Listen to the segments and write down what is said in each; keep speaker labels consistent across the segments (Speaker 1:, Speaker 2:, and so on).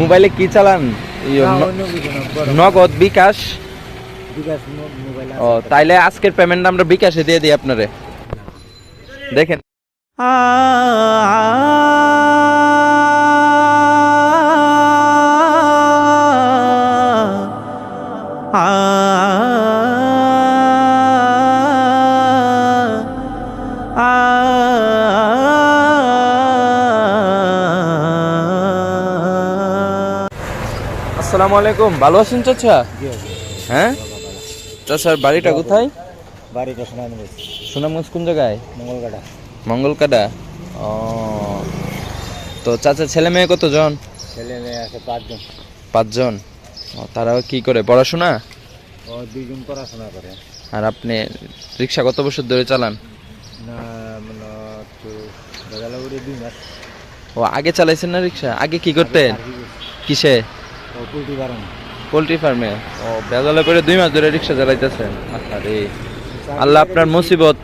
Speaker 1: মোবাইলে কি চালান? নগদ বিকাশ?
Speaker 2: বিকাশ মো- মোবাইল
Speaker 1: ও তাইলে আজকের পেমেন্ট আমরা বিকাশে দিয়ে দিই আপনারে। দেখেন। আসসালামু আলাইকুম। ভালো আছেন চাচা? হ্যাঁ? চাচার বাড়িটা কোথায়?
Speaker 2: বাড়িটা আমি
Speaker 1: সুনামগঞ্জ কোন জায়গায়?
Speaker 2: মঙ্গলগাড়া
Speaker 1: মঙ্গলকাডা ও। তো চাচা ছেলে মেয়ে কতজন?
Speaker 2: ছেলে মেয়ে আছে পাঁচজন।
Speaker 1: পাঁচজন। ও, তারা কি করে পড়াশোনা?
Speaker 2: ও দুইজন পড়াশোনা করে।
Speaker 1: আর আপনি রিক্সা কত বছর ধরে চালান?
Speaker 2: না মানে দুই মাস।
Speaker 1: ও আগে চালাইছেন না রিক্সা? আগে কি করতেন? কিসে?
Speaker 2: ও পুলটি
Speaker 1: পোলট্রি ফার্মে? ও বেজালে করে দুই মাস ধরে রিক্সা চালাইতেছেন আরে আল্লাহ আপনার মুসিবত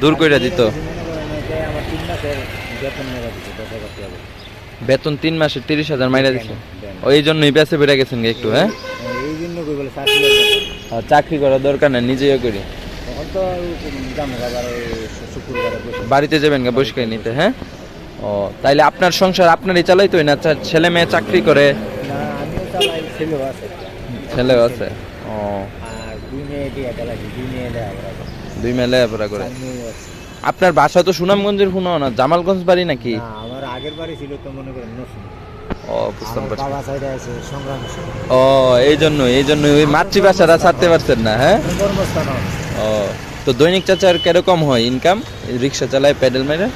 Speaker 1: দূর করে দিত।
Speaker 2: বেতন দিচ্ছে
Speaker 1: তিন মাসে তিরিশ হাজার দিছে।
Speaker 2: দেন।
Speaker 1: ওই জন্যই বেঁচে বেড়ে গেছেন একটু হ্যাঁ?
Speaker 2: চাকরি
Speaker 1: করার দরকার নেই, নিজেও করি। বাড়িতে যাবেন গা বসে নিতে হ্যাঁ? ও, তাইলে আপনার সংসার আপনারই চালাইতোই না? ছেলে মেয়ে চাকরি করে
Speaker 2: ছেলেও আছে।
Speaker 1: ছেলেও আছে ও।
Speaker 2: দুই মেয়ে দিয়ে চালাইছি দুই মেয়ে
Speaker 1: দুই মেলে পড়া করে। আপনার বাসা তো সুনামগঞ্জের শুনো না জামালগঞ্জ বাড়ি নাকি?
Speaker 2: আমার আগের বাড়ি ছিল তো মনে করেন নসুন
Speaker 1: ও বুঝতে পারছি। এই জন্য এই জন্য ওই মাতৃভাষাটা ছাড়তে পারছেন না হ্যাঁ? ও তো দৈনিক চাচার কীরকম হয় ইনকাম রিক্সা চালায় প্যাডেল মেরে?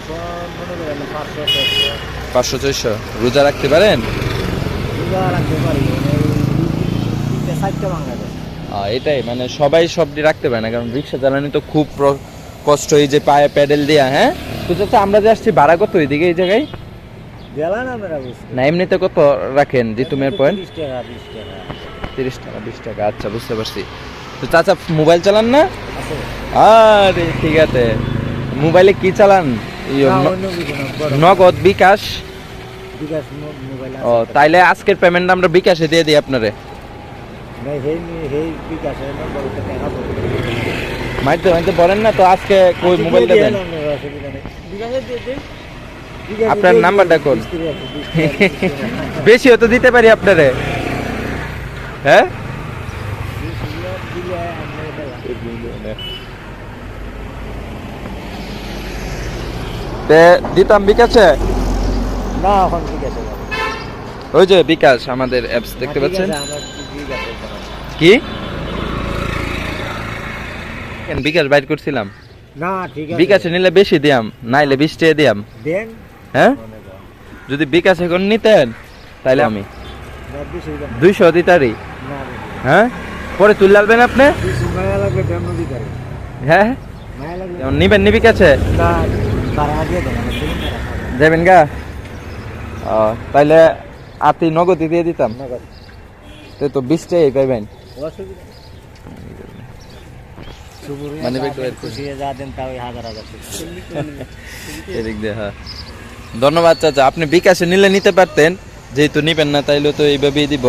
Speaker 2: পাঁচশো
Speaker 1: ছয়শো। রোজা রাখতে পারেন? এটাই মানে সবাই সবটি রাখতে পারে না কারণ রিক্সা চালানো তো খুব কষ্ট এই যে পায়ে প্যাডেল দেয়া হ্যাঁ? তো চাচা আমরা যে আসছি ভাড়া কত ওইদিকে এই জায়গায়? না এমনিতে কত রাখেন জিতুমের পয়েন্ট?
Speaker 2: তিরিশ টাকা বিশ টাকা।
Speaker 1: আচ্ছা বুঝতে পারছি। তো চাচা মোবাইল চালান না? আরে ঠিক আছে। মোবাইলে কি চালান? নগদ বিকাশ।
Speaker 2: বিকাশ মোবাইল
Speaker 1: ও তাইলে আজকের পেমেন্ট আমরা বিকাশে দিয়ে দিই আপনারে। মাইতে মাইতে বলেন না তো আজকে কই মোবাইল দেবেন আপনার নাম্বারটা কোন?
Speaker 2: বিশ
Speaker 1: হতো দিতে পারি আপনারে। হ্যাঁ? দিতাম বিকাশে?
Speaker 2: না এখন ঠিক আছে
Speaker 1: ওই যে বিকাশ আমাদের অ্যাপস দেখতে পাচ্ছেন?
Speaker 2: আছে বাবা।
Speaker 1: কি? বিকাশ বাইর করছিলাম?
Speaker 2: না ঠিক আছে।
Speaker 1: বিকাশে নিলে বেশি দিয়াম নাইলে বিশ টাকা দিয়াম।
Speaker 2: দেন।
Speaker 1: হ্যাঁ? যদি বিকাশ এখন নিতেন তাইলে আমি। দুইশো দিতারি? হ্যাঁ? পরে তুলে আলবেন আপনি। হ্যাঁ? নিবেন নিবি কাছে
Speaker 2: না বাড়া দিয়ে দেন আমার দিন না। রাখা যাবে।
Speaker 1: যাবেন গা? তাইলে আতি নগদি দিয়ে দিতাম?
Speaker 2: নগদ।
Speaker 1: তো তো বিশ টাকাই পাইবেন মানে
Speaker 2: দেন, দেন
Speaker 1: এদিক হ্যাঁ। ধন্যবাদ চাচা। আপনি বিকাশে নিলে নিতে পারতেন যেহেতু নিবেন না তাইলে তো এইভাবেই দিব।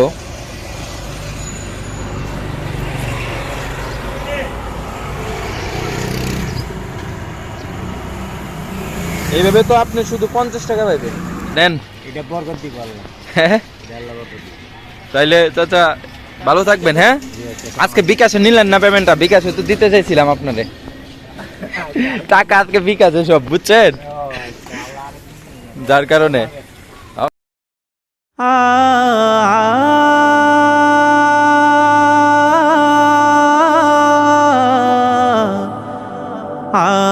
Speaker 1: এইভাবে তো আপনি শুধু পঞ্চাশ টাকা পাইবেন। নেন
Speaker 2: এটা বরকত দিব আল্লাহ।
Speaker 1: হ্যাঁ?
Speaker 2: আল্লাহ বরকত
Speaker 1: তাইলে চাচা ভালো থাকবেন হ্যাঁ?
Speaker 2: আচ্ছা।
Speaker 1: আজকে বিকাশে নিলেন না পেমেন্টটা? বিকাশে তো দিতে চাইছিলাম আপনারে। টাকা আজকে বিকাশে সব বুঝছেন?
Speaker 2: আচ্ছা,
Speaker 1: যার কারণে।
Speaker 3: ah